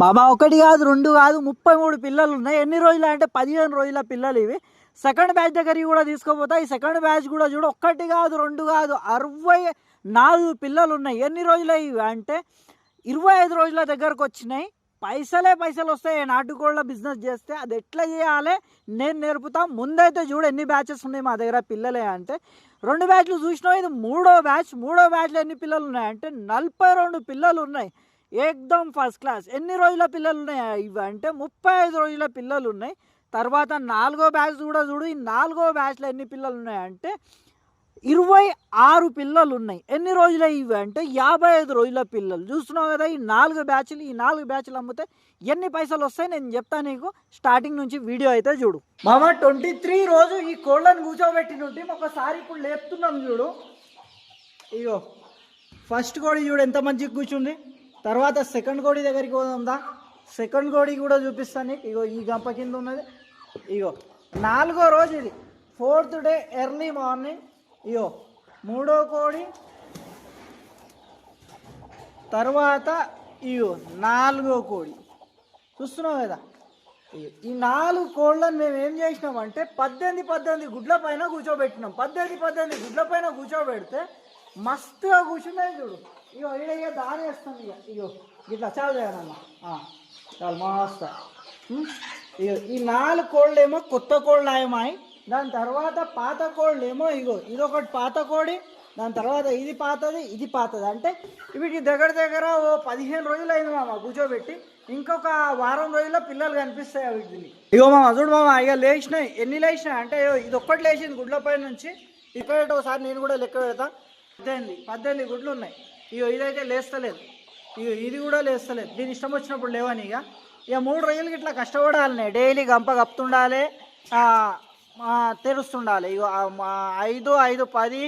బాబా ఒకటి కాదు రెండు కాదు ముప్పై మూడు పిల్లలు ఉన్నాయి ఎన్ని రోజులు అంటే పదిహేను రోజుల పిల్లలు ఇవి. సెకండ్ బ్యాచ్ దగ్గరికి కూడా తీసుకోపోతా. ఈ సెకండ్ బ్యాచ్ కూడా చూడు ఒక్కటి కాదు రెండు కాదు అరవై నాలుగు పిల్లలు ఉన్నాయి ఎన్ని రోజులు ఇవి అంటే ఇరవై ఐదు రోజుల దగ్గరకు వచ్చినాయి. పైసలే పైసలు వస్తాయి. నాటుకోళ్ళ బిజినెస్ చేస్తే అది ఎట్లా చేయాలి నేను నేర్పుతా. ముందైతే చూడు ఎన్ని బ్యాచెస్ ఉన్నాయి మా దగ్గర పిల్లలే అంటే. రెండు బ్యాచ్లు చూసినావు ఇది మూడో బ్యాచ్ మూడో బ్యాచ్లో ఎన్ని పిల్లలు ఉన్నాయి అంటే నలభై రెండు పిల్లలు ఉన్నాయి ఏకదమ్ ఫస్ట్ క్లాస్. ఎన్ని రోజుల పిల్లలు ఉన్నాయి ఇవి అంటే ముప్పై ఐదు రోజుల పిల్లలు ఉన్నాయి తర్వాత నాలుగో బ్యాచ్ కూడా చూడు ఈ నాలుగో బ్యాచ్లో ఎన్ని పిల్లలు ఉన్నాయంటే ఇరవై ఆరు పిల్లలు ఉన్నాయి ఎన్ని రోజులు ఇవి అంటే యాభై ఐదు రోజుల పిల్లలు. చూస్తున్నావు కదా ఈ నాలుగు బ్యాచ్లు ఈ నాలుగు బ్యాచ్లు అమ్మితే ఎన్ని పైసలు వస్తాయి? నేను చెప్తాను నీకు. స్టార్టింగ్ నుంచి వీడియో అయితే చూడు. మామ ట్వంటీ త్రీ రోజు ఈ కోళ్ళను కూర్చోబెట్టి నుండి ఒకసారి ఇప్పుడు లేపుతున్నాం చూడు. ఇగో. ఫస్ట్ కోడి చూడు ఎంత మంచిగా కూర్చుంది. తర్వాత సెకండ్ కోడి దగ్గరికి పోదాందా సెకండ్ కోడి కూడా చూపిస్తాను. ఇగో ఈ గంప కింద ఉన్నది. ఇగో నాలుగో రోజు ఇది. ఫోర్త్ డే ఎర్లీ మార్నింగ్ ఇగో మూడో కోడి. తర్వాత ఇగో నాలుగో కోడి. చూస్తున్నావు కదా? ఈ నాలుగు కోళ్ళని మేము ఏం చేసినామంటే పద్దెనిమిది పద్దెనిమిది గుడ్ల పైన కూర్చోబెట్టినాం. పద్దెనిమిది పద్దెనిమిది గుడ్ల పైన కూర్చోబెడితే మస్తుగా కూర్చున్నాయి చూడు. ఇగో ఈడ ఇక దాని వేస్తుంది ఇక ఇగో ఇట్లా చాలు చేయాలన్న చాలు మస్తు. ఇగో ఈ నాలుగు కోళ్ళు ఏమో కొత్త కోళ్ళు ఆయమాయి. దాని తర్వాత పాత కోళ్ళు ఏమో ఇగో ఇదొకటి పాత కోడి దాని తర్వాత ఇది పాతది ఇది పాతది. అంటే వీటికి దగ్గర దగ్గర ఓ పదిహేను రోజులు అయింది మామ కూర్చోబెట్టి. ఇంకొక వారం రోజుల్లో పిల్లలు కనిపిస్తాయి వీటిని. ఇగో మామ చూడు మామ ఇక లేచినాయి. ఎన్ని లేచినాయి? అంటే ఇది ఒక్కటి లేచింది గుడ్లపై నుంచి. ఇక్కడ ఒకసారి నేను కూడా లెక్క పెడతా. పద్దెనిమిది పద్దెనిమిది గుడ్లు ఉన్నాయి. ఇగో ఇదైతే లేస్తలేదు. ఇగో ఇది కూడా లేస్తలేదు. దీని ఇష్టం వచ్చినప్పుడు లేవని ఇక ఇక మూడు రోజులకి ఇట్లా కష్టపడాలనే. డైలీ గంప కప్పుతుండాలి. తెరుస్తుండాలి. ఇగో మా ఐదు ఐదు పది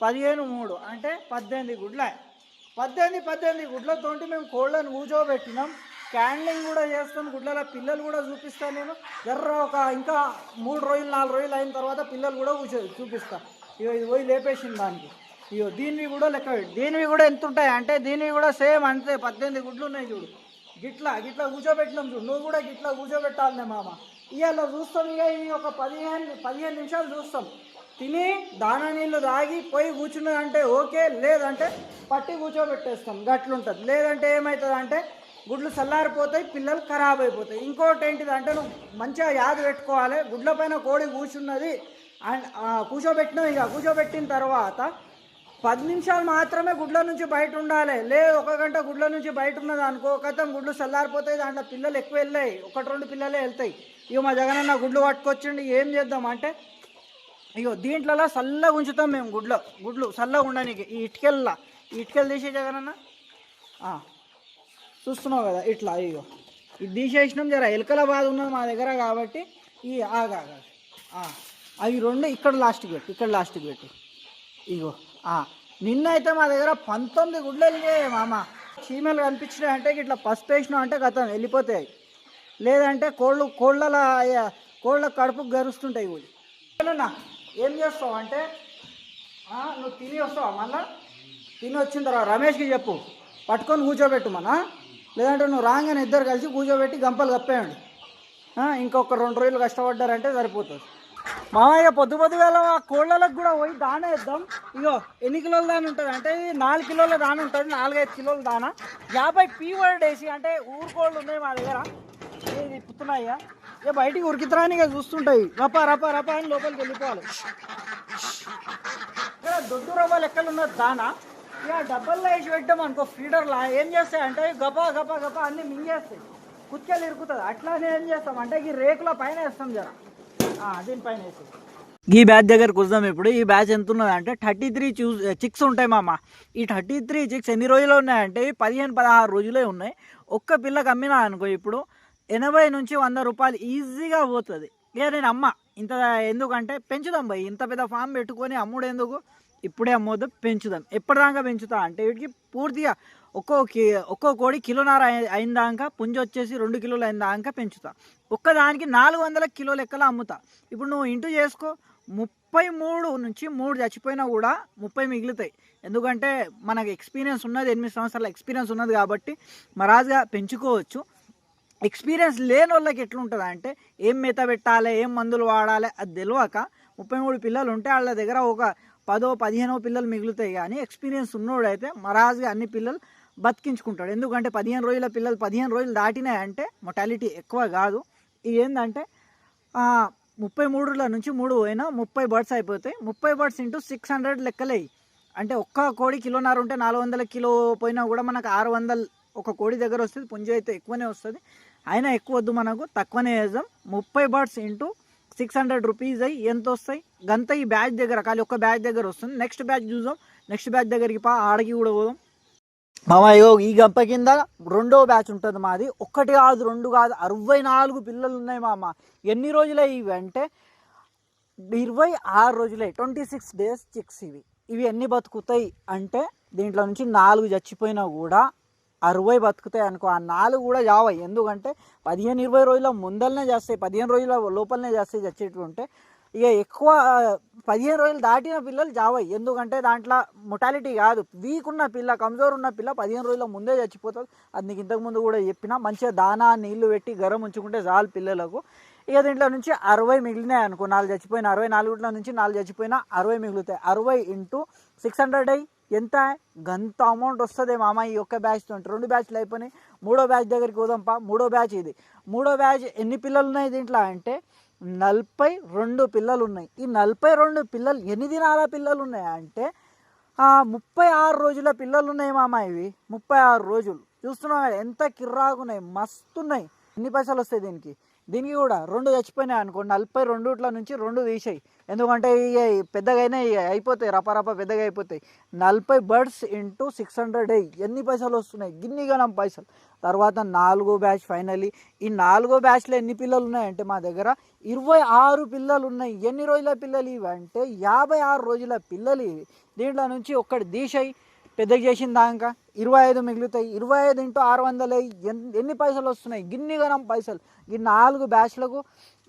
పదిహేను మూడు. అంటే పద్దెనిమిది గుడ్ల. పద్దెనిమిది పద్దెనిమిది గుడ్లతోటి మేము కోళ్ళను కూర్చోబెట్టినాం. క్యాండ్లింగ్ కూడా చేస్తాం. గుడ్లలో పిల్లలు కూడా చూపిస్తాను నేను ఎర్ర ఒక ఇంకా మూడు రోజులు నాలుగు రోజులు అయిన తర్వాత పిల్లలు కూడా కూర్చో చూపిస్తాను ఇగో ఇది పోయి లేపేసింది దానికి. ఇగో దీనివి కూడా లెక్క దీనివి కూడా ఎంత ఉంటాయి అంటే దీనివి కూడా సేమ్ అంతే పద్దెనిమిది గుడ్లు ఉన్నాయి చూడు. గిట్లా గిట్లా కూర్చోబెట్టినాం చూడు. నువ్వు కూడా గిట్లా కూర్చోబెట్టాలనే మామ. ఇవాళ చూస్తాం ఇక ఈ ఒక పదిహేను పదిహేను నిమిషాలు చూస్తాం. తిని దాన నీళ్ళు తాగి పోయి కూర్చున్నదంటే ఓకే లేదంటే పట్టి కూర్చోబెట్టేస్తాం. గట్లుంటుంది. లేదంటే ఏమవుతుంది అంటే గుడ్లు చల్లారిపోతాయి పిల్లలు ఖరాబ్ అయిపోతాయి. ఇంకోటి ఏంటిది అంటే నువ్వు మంచిగా యాద పెట్టుకోవాలి. గుడ్ల పైన కోడి కూర్చున్నది. అండ్ కూర్చోబెట్టినావు ఇక. కూర్చోబెట్టిన తర్వాత పది నిమిషాలు మాత్రమే గుడ్ల నుంచి బయట ఉండాలి. లేదు ఒక గంట గుడ్ల నుంచి బయట ఉన్నది అనుకో కథం గుడ్లు చల్లారిపోతాయి దాంట్లో పిల్లలు ఎక్కువ వెళ్ళాయి. ఒకటి రెండు పిల్లలే వెళ్తాయి. ఇక మా జగనన్న గుడ్లు పట్టుకొచ్చిండి ఏం చేద్దాం అంటే ఇగో దీంట్లో చల్లగా ఉంచుతాం మేము గుడ్లో గుడ్లు చల్లగా ఉండడానికి ఈ ఇటుకెళ్ళ ఈ ఇటుకలు తీసే జగనన్న. చూస్తున్నావు కదా ఇట్లా ఇగో. ఇది తీసేసినాం జర ఎలకల బాధ ఉన్నది మా దగ్గర కాబట్టి ఈ ఆగా అవి రెండు ఇక్కడ లాస్ట్కి పెట్టు ఇక్కడ లాస్ట్కి పెట్టు. ఇగో. నిన్నైతే నిన్న అయితే మా దగ్గర పంతొమ్మిది గుడ్లు వెళ్ళినాయి మామ. చీమలు కనిపించినాయి అంటే ఇట్లా పసుపు వేసినాం అంటే గతం వెళ్ళిపోతాయి. లేదంటే కోళ్ళు కోళ్ళ కోళ్ళ కడుపుకు గరుస్తుంటాయి ఇవి. ఏం చేస్తావు అంటే నువ్వు తిని వస్తావా మళ్ళా? తిని వచ్చిన తర్వాత రమేష్కి చెప్పు. పట్టుకొని కూర్చోబెట్టు మన లేదంటే నువ్వు రాగానే ఇద్దరు కలిసి కూర్చోబెట్టి గంపలు కప్పేయండి. ఇంకొక రెండు రోజులు కష్టపడ్డారంటే సరిపోతుంది. మామయ్య పొద్దు పొద్దుగాల ఆ కోళ్ళలకు కూడా పోయి దాన వేద్దాం. ఇగో ఎన్ని కిలోల దాని ఉంటుంది? అంటే ఇది నాలుగు కిలోల దాన ఉంటుంది నాలుగైదు కిలోల దాన. యాభై పీవర్డ్ వేసి అంటే ఊరుకోళ్ళు ఉన్నాయి మా దగ్గర. ఇది పుత్తున్నాయ్యా? ఇక బయటికి ఉరికితరాని ఇక చూస్తుంటాయి. రప రప రప అని లోపలికి వెళ్ళిపోవాలి. ఇక్కడ దొడ్డు రవ్వ లెక్కలు ఉన్న దాన. ఇక డబ్బల్లో వేసి పెట్టాం అనుకో ఫీడర్లా? ఏం చేస్తాయి? అంటే గప గప గప అన్ని మింగేస్తాయి. కుత్కెళ్ళి ఇరుకుతుంది. అట్లానే ఏం చేస్తాం? అంటే ఈ రేకుల పైన వేస్తాం జర. దీనిపైన వేసి ఈ బ్యాచ్ దగ్గరకు వద్దాం ఇప్పుడు. ఈ బ్యాచ్ ఎంత ఉన్నది అంటే థర్టీ త్రీ చూస్ చిక్స్ ఉంటాయి మామ. ఈ థర్టీ త్రీ చిక్స్ ఎన్ని రోజులు ఉన్నాయంటే ఇవి పదిహేను పదహారు రోజులే ఉన్నాయి. ఒక్క పిల్లకి అమ్మినా అనుకో ఇప్పుడు ఎనభై నుంచి వంద రూపాయలు ఈజీగా పోతుంది. ఇక నేను అమ్మ ఇంత ఎందుకంటే పెంచుదాం భయ్ ఇంత పెద్ద ఫామ్ పెట్టుకొని అమ్ముడు ఎందుకు? ఇప్పుడే అమ్మొద్దు పెంచుదాం. ఎప్పటిదాకా పెంచుతా అంటే వీటికి పూర్తిగా ఒక్కో కి ఒక్కో కోడి కిలోనార అయిందాక పుంజ వచ్చేసి రెండు కిలోలు అయిన దాకా పెంచుతా. ఒక్కదానికి నాలుగు వందల కిలో లెక్కలు అమ్ముతా. ఇప్పుడు నువ్వు ఇంటూ చేసుకో ముప్పై మూడు నుంచి మూడు చచ్చిపోయినా కూడా ముప్పై మిగులుతాయి. ఎందుకంటే మనకు ఎక్స్పీరియన్స్ ఉన్నది ఎనిమిది సంవత్సరాల ఎక్స్పీరియన్స్ ఉన్నది కాబట్టి మరాజుగా పెంచుకోవచ్చు. ఎక్స్పీరియన్స్ లేని వాళ్ళకి ఎట్లుంటుంది అంటే ఏం మేత పెట్టాలి ఏం మందులు వాడాలి అది తెలియక ముప్పై మూడు పిల్లలు ఉంటే వాళ్ళ దగ్గర ఒక పదో పదిహేనో పిల్లలు మిగులుతాయి కానీ ఎక్స్పీరియన్స్ ఉన్నోడైతే మరాజుగా అన్ని పిల్లలు బతికించుకుంటాడు. ఎందుకంటే పదిహేను రోజుల పిల్లలు పదిహేను రోజులు దాటినాయంటే మొటాలిటీ ఎక్కువ కాదు. ఇది ఏంటంటే ముప్పై మూడుల నుంచి మూడు పోయినా ముప్పై బర్డ్స్ అయిపోతాయి. ముప్పై బర్డ్స్ ఇంటూ సిక్స్ హండ్రెడ్ లెక్కలేయి అంటే ఒక్క కోడి కిలోన్నర ఉంటే నాలుగు వందల కిలో పోయినా కూడా మనకు ఆరు వందలు ఒక కోడి దగ్గర వస్తుంది. పుంజు అయితే ఎక్కువనే వస్తుంది. అయినా ఎక్కువ వద్దు మనకు. తక్కువనే వేద్దాం ముప్పై birds into six hundred rupees అయ్యి ఎంత వస్తాయి? గంత ఈ బ్యాచ్ దగ్గర ఖాళీ ఒక్క బ్యాచ్ దగ్గర వస్తుంది. నెక్స్ట్ బ్యాచ్ చూద్దాం. నెక్స్ట్ బ్యాచ్ దగ్గరికి పా ఆడకి కూడా పోదాం. మామ ఇగో ఈ గంప కింద రెండో బ్యాచ్ ఉంటుంది మాది. ఒక్కటి కాదు రెండు కాదు అరవై నాలుగు పిల్లలు ఉన్నాయి మామ. ఎన్ని రోజులే ఇవి అంటే ఇరవై ఆరు రోజులే ట్వంటీ సిక్స్ డేస్ చిక్స్ ఇవి. ఇవి ఎన్ని బతుకుతాయి అంటే దీంట్లో నుంచి నాలుగు చచ్చిపోయినా కూడా అరవై బతుకుతాయి అనుకో. ఆ నాలుగు కూడా జావాయి ఎందుకంటే పదిహేను ఇరవై రోజుల ముందలనే చేస్తాయి పదిహేను రోజుల లోపలనే చేస్తాయి చచ్చేటువంటి ఇక ఎక్కువ పదిహేను రోజులు దాటిన పిల్లలు జావాయి ఎందుకంటే దాంట్లో మొటాలిటీ కాదు. వీక్ ఉన్న పిల్ల కమ్జోర్ ఉన్న పిల్ల పదిహేను రోజుల ముందే చచ్చిపోతుంది అది నీకు ఇంతకుముందు కూడా చెప్పిన మంచిగా దానా నీళ్ళు పెట్టి గరం ఉంచుకుంటే చాలు పిల్లలకు. ఇక దీంట్లో నుంచి అరవై మిగిలినాయి అనుకో నాలుగు చచ్చిపోయిన అరవై నాలుగుల నుంచి నాలుగు చచ్చిపోయినా అరవై మిగులుతాయి. అరవై ఇంటూ సిక్స్ హండ్రెడ్ అయ్యి ఎంత? గంత అమౌంట్ వస్తుంది మామ ఈ ఒక్క బ్యాచ్ రెండు బ్యాచ్లు అయిపోయినాయి. మూడో బ్యాచ్ దగ్గరికి పోదాంపా. మూడో బ్యాచ్ ఇది. మూడో బ్యాచ్ ఎన్ని పిల్లలు ఉన్నాయి దీంట్లో అంటే నలభై రెండు పిల్లలు ఉన్నాయి ఈ నలభై రెండు పిల్లలు ఎన్ని దినాల పిల్లలు ఉన్నాయి అంటే ముప్పై ఆరు రోజుల పిల్లలు ఉన్నాయి మామ ఇవి. ముప్పై ఆరు రోజులు. చూస్తున్నాం ఎంత కిర్రాగున్నాయి మస్తున్నాయి. ఎన్ని పైసలు వస్తాయి దీనికి? దీనికి కూడా రెండు చచ్చిపోయినాయి అనుకో నలభై రెండుట్ల నుంచి రెండు తీసాయి. ఎందుకంటే ఇక పెద్దగా అయినా అయిపోతాయి రపరప పెద్దగా అయిపోతాయి. నలభై బర్డ్స్ ఇంటూ సిక్స్ హండ్రెడ్ అయ్యి ఎన్ని పైసలు వస్తున్నాయి? గిన్ని పైసలు. తర్వాత నాలుగో బ్యాచ్ ఫైనలీ. ఈ నాలుగో బ్యాచ్లో ఎన్ని పిల్లలు ఉన్నాయంటే మా దగ్గర ఇరవై ఆరు పిల్లలు ఉన్నాయి. ఎన్ని రోజుల పిల్లలు ఇవి? అంటే యాభై ఆరు రోజుల పిల్లలు ఇవి. దీంట్లో నుంచి ఒక్కటి తీసాయి. పెద్దగా చేసిన దాకా ఇరవై ఐదు మిగులుతాయి. ఇరవై ఐదు ఇంటూ ఆరు వందలు ఎన్ని పైసలు వస్తున్నాయి? గిన్ని గణం పైసలు. ఈ నాలుగు బ్యాచ్లకు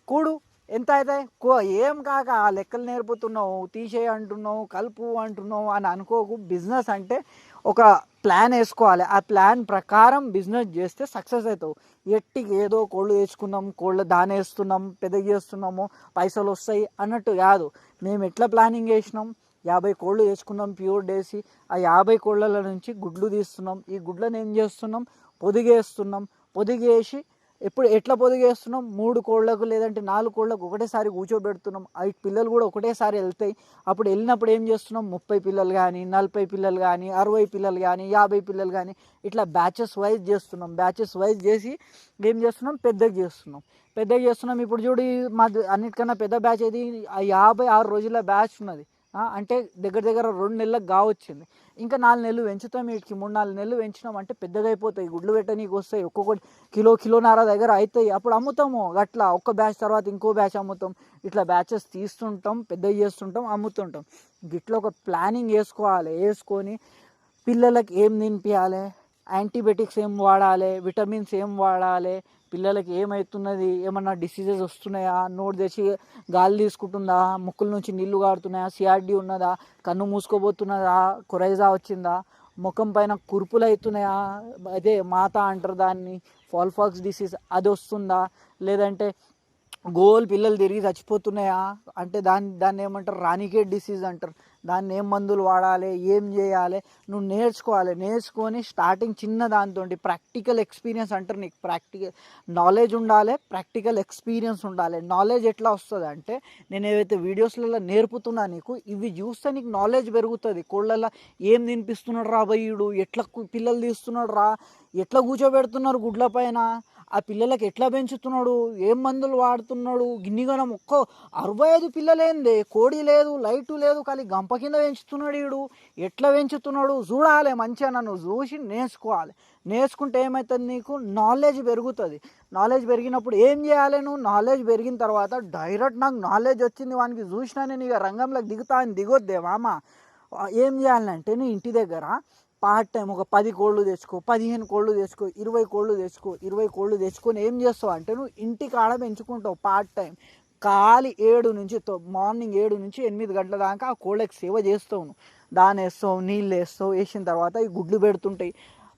కూడు. ఎంత అవుతాయి? కో ఏం కాక ఆ లెక్కలు నేర్పుతున్నావు తీసేయి అంటున్నావు కలుపు అంటున్నావు అని అనుకోకు. బిజినెస్ అంటే ఒక ప్లాన్ వేసుకోవాలి. ఆ ప్లాన్ ప్రకారం బిజినెస్ చేస్తే సక్సెస్ అవుతావు. ఎట్టికి ఏదో కోళ్ళు తెచ్చుకున్నాం కోళ్ళు దాని వేస్తున్నాం పెద్దగా చేస్తున్నాము పైసలు వస్తాయి అన్నట్టు కాదు. మేము ఎట్లా ప్లానింగ్ చేసినాం? యాభై కోళ్ళు వేసుకున్నాం ప్యూర్ డేసి. ఆ యాభై కోళ్ళల నుంచి గుడ్లు తీస్తున్నాం. ఈ గుడ్లను ఏం చేస్తున్నాం? పొదిగేస్తున్నాం. పొదిగేసి ఎప్పుడు ఎట్లా పొదిగేస్తున్నాం? మూడు కోళ్ళకు లేదంటే నాలుగు కోళ్ళకు ఒకటేసారి కూర్చోబెడుతున్నాం. అవి పిల్లలు కూడా ఒకటేసారి వెళ్తాయి. అప్పుడు వెళ్ళినప్పుడు ఏం చేస్తున్నాం? ముప్పై పిల్లలు కానీ నలభై పిల్లలు కానీ అరవై పిల్లలు కానీ యాభై పిల్లలు కానీ ఇట్లా బ్యాచెస్ వైజ్ చేస్తున్నాం. బ్యాచెస్ వైజ్ చేసి ఏం చేస్తున్నాం? పెద్దగా చేస్తున్నాం. పెద్దగా చేస్తున్నాం. ఇప్పుడు చూడు మా అన్నిటికన్నా పెద్ద బ్యాచ్ ఏది? ఆ యాభై ఆరు రోజుల బ్యాచ్ ఉన్నది. అంటే దగ్గర దగ్గర రెండు నెలలకు కావచ్చింది ఇంకా నాలుగు నెలలు పెంచుతాం వీటికి మూడు నాలుగు నెలలు పెంచినాం అంటే పెద్దగా అయిపోతాయి గుడ్లు పెట్టనీకి వస్తాయి ఒక్కొక్కటి కిలో కిలోన్నర దగ్గర అవుతాయి. అప్పుడు అమ్ముతాము అట్లా ఒక్క బ్యాచ్ తర్వాత ఇంకో బ్యాచ్ అమ్ముతాం. ఇట్లా బ్యాచెస్ తీస్తుంటాం పెద్దవి చేస్తుంటాం అమ్ముతుంటాం. గిట్లా ఒక ప్లానింగ్ వేసుకోవాలి వేసుకొని పిల్లలకి ఏం తినిపించాలి యాంటీబయాటిక్స్ ఏం వాడాలి? విటమిన్స్ ఏం వాడాలి? పిల్లలకి ఏమవుతున్నది ఏమన్నా డిసీజెస్ వస్తున్నాయా? నోట్ తెచ్చి గాలి తీసుకుంటుందా? ముక్కుల నుంచి నీళ్ళు కారుతున్నాయా? సిఆర్డి ఉన్నదా? కన్ను మూసుకోబోతున్నదా? కొరైజా వచ్చిందా? ముఖం పైన కురుపులు అవుతున్నాయా అదే మాత అంటారు దాన్ని. ఫాల్ఫాక్స్ డిసీజ్ అది వస్తుందా? లేదంటే గోల్ పిల్లలు తిరిగి చచ్చిపోతున్నాయా? అంటే దాన్ని దాన్ని ఏమంటారు? రానికేట్ డిసీజ్ అంటారు. దాన్ని ఏం మందులు వాడాలి? ఏం చేయాలి? నువ్వు నేర్చుకోవాలి. నేర్చుకొని స్టార్టింగ్ చిన్న దాంతో ప్రాక్టికల్ ఎక్స్పీరియన్స్ అంటారు నీకు. ప్రాక్టికల్ నాలెడ్జ్ ఉండాలి ప్రాక్టికల్ ఎక్స్పీరియన్స్ ఉండాలి. నాలెడ్జ్ ఎట్లా వస్తుంది అంటే నేను ఏవైతే వీడియోస్లలో నేర్పుతున్నా నీకు ఇవి చూస్తే నీకు నాలెడ్జ్ పెరుగుతుంది. కోళ్ళల్లో ఏం తినిపిస్తున్నాడు రా బయ్యుడు? ఎట్లా పిల్లలు తీస్తున్నాడు రా? ఎట్లా కూర్చోబెడుతున్నారు గుడ్ల పైన? ఆ పిల్లలకి ఎట్లా పెంచుతున్నాడు? ఏం మందులు వాడుతున్నాడు? గిన్నిగనం ఒక్క అరవై ఐదు పిల్లలేందే. కోడి లేదు లైటు లేదు కానీ గంప కింద పెంచుతున్నాడు వీడు ఎట్లా పెంచుతున్నాడు? చూడాలి మంచిగా నన్ను చూసి నేర్చుకోవాలి. నేర్చుకుంటే ఏమవుతుంది నీకు? నాలెడ్జ్ పెరుగుతుంది. నాలెడ్జ్ పెరిగినప్పుడు ఏం చేయాలి నువ్వు? నాలెడ్జ్ పెరిగిన తర్వాత డైరెక్ట్ నాకు నాలెడ్జ్ వచ్చింది వానికి చూసినా నేను ఇక రంగంలోకి దిగుతా అని దిగొద్దే మామ. ఏం చేయాలంటే నీ ఇంటి దగ్గర పార్ట్ టైం ఒక పది కోళ్ళు తెచ్చుకో పదిహేను కోళ్ళు తెచ్చుకో ఇరవై కోళ్ళు తెచ్చుకో ఇరవై కోళ్ళు తెచ్చుకొని ఏం చేస్తావు అంటే నువ్వు ఇంటి కాడ పెంచుకుంటావు పార్ట్ టైం. ఖాళీ ఏడు నుంచి మార్నింగ్ ఏడు నుంచి ఎనిమిది గంటల దాకా ఆ కోళ్ళకి సేవ చేస్తావు నువ్వు. దాని వేస్తావు నీళ్ళు వేస్తావు వేసిన తర్వాత ఈ గుడ్లు పెడుతుంటాయి.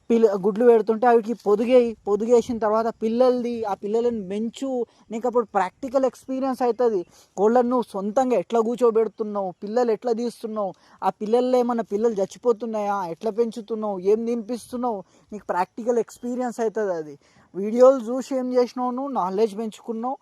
పిల్ల గుడ్లు పెడుతుంటే అవికి పొదిగేయి పొదిగేసిన తర్వాత పిల్లలది ఆ పిల్లలను పెంచు నీకు అప్పుడు ప్రాక్టికల్ ఎక్స్పీరియన్స్ అవుతుంది కోళ్ళను నువ్వు సొంతంగా ఎట్లా కూర్చోబెడుతున్నావు? పిల్లలు ఎట్లా తీస్తున్నావు? ఆ పిల్లల్లో ఏమన్నా పిల్లలు చచ్చిపోతున్నాయా? ఎట్లా పెంచుతున్నావు? ఏం తినిపిస్తున్నావు? నీకు ప్రాక్టికల్ ఎక్స్పీరియన్స్ అవుతుంది అది. వీడియోలు చూసి ఏం చేసినావు నువ్వు? నాలెడ్జ్ పెంచుకున్నావు.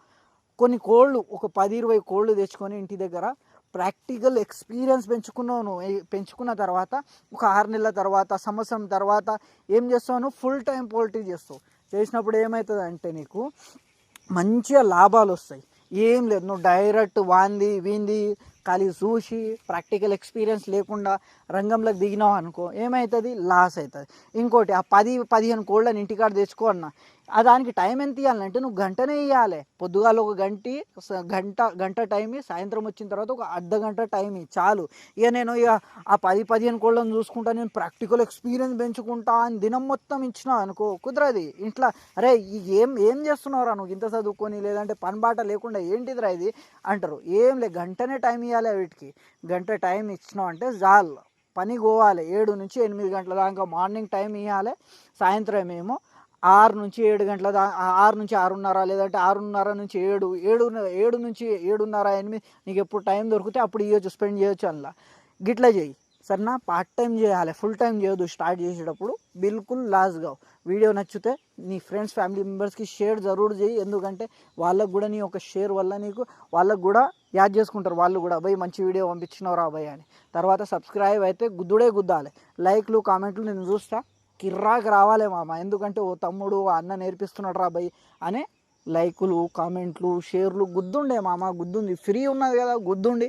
కొన్ని కోళ్ళు ఒక పది ఇరవై కోళ్ళు తెచ్చుకొని ఇంటి దగ్గర ప్రాక్టికల్ ఎక్స్పీరియన్స్ పెంచుకున్నావు నువ్వు పెంచుకున్న తర్వాత ఒక ఆరు నెలల తర్వాత సంవత్సరం తర్వాత ఏం చేస్తావు నువ్వు ఫుల్ టైం పోల్ట్రీ చేస్తావు. చేసినప్పుడు ఏమవుతుంది అంటే నీకు మంచిగా లాభాలు వస్తాయి. ఏం లేదు. నువ్వు డైరెక్ట్ వాంది వీంది ఖాళీ చూసి ప్రాక్టికల్ ఎక్స్పీరియన్స్ లేకుండా రంగంలోకి దిగినావు అనుకో ఏమవుతుంది లాస్ అవుతుంది ఇంకోటి ఆ పది పదిహేను కోళ్ళని ఇంటికాడ తెచ్చుకో అన్న. దానికి టైం ఎంత ఇవ్వాలంటే నువ్వు గంటనే ఇవ్వాలి పొద్దుగాల ఒక గంట స- గంట గంట టైం సాయంత్రం వచ్చిన తర్వాత ఒక అర్ధ గంట టైం చాలు. ఇక నేను ఇక ఆ పది పదిహేను కోళ్ళని చూసుకుంటా నేను ప్రాక్టికల్ ఎక్స్పీరియన్స్ పెంచుకుంటా అని దినం మొత్తం ఇచ్చిన అనుకో కుదరది. ఇంట్లో అరే ఏం ఏం చేస్తున్నావురా నువ్వు? ఇంత చదువుకొని లేదంటే పని బాట లేకుండా ఏంటిదిరా ఇది? అంటారు. ఏం లే గంటనే టైం ఇవ్వాలి వీటికి. గంట టైం ఇచ్చినావు అంటే చాలు. పని పోవాలి ఏడు నుంచి ఎనిమిది గంటల దాకా మార్నింగ్ టైం ఇవ్వాలి సాయంత్రం ఏమో ఆరు నుంచి ఏడు గంటల దా ఆరు నుంచి ఆరున్నర లేదంటే ఆరున్నర నుంచి ఏడు ఏడు ఏడు నుంచి ఏడున్నర ఎనిమిది నీకు ఎప్పుడు టైం దొరికితే అప్పుడు ఇవ్వచ్చు స్పెండ్ చేయొచ్చు అందులో గిట్లా చేయి సరేనా? పార్ట్ టైం చేయాలి ఫుల్ టైం చేయొద్దు స్టార్ట్ చేసేటప్పుడు. బిల్కుల్ లాస్ కావు వీడియో నచ్చితే నీ ఫ్రెండ్స్ ఫ్యామిలీ మెంబర్స్కి షేర్ జరూర్ చేయి ఎందుకంటే వాళ్ళకు కూడా నీ ఒక షేర్ వల్ల నీకు వాళ్ళకు కూడా యాడ్ చేసుకుంటారు. వాళ్ళు కూడా అబ్బాయి మంచి వీడియో పంపించినవరా అబ్బాయి అని. తర్వాత సబ్స్క్రైబ్ అయితే గుద్దుడే గుద్దాలి. లైక్లు కామెంట్లు నేను చూస్తా. కిర్రాకి రావాలి మామ. ఎందుకంటే ఓ తమ్ముడు అన్న నేర్పిస్తున్నాడు రా అబ్బాయి అనే లైకులు కామెంట్లు షేర్లు గుద్దుండే మామ గుద్దుంది. ఫ్రీ ఉన్నది కదా గుద్దుండి.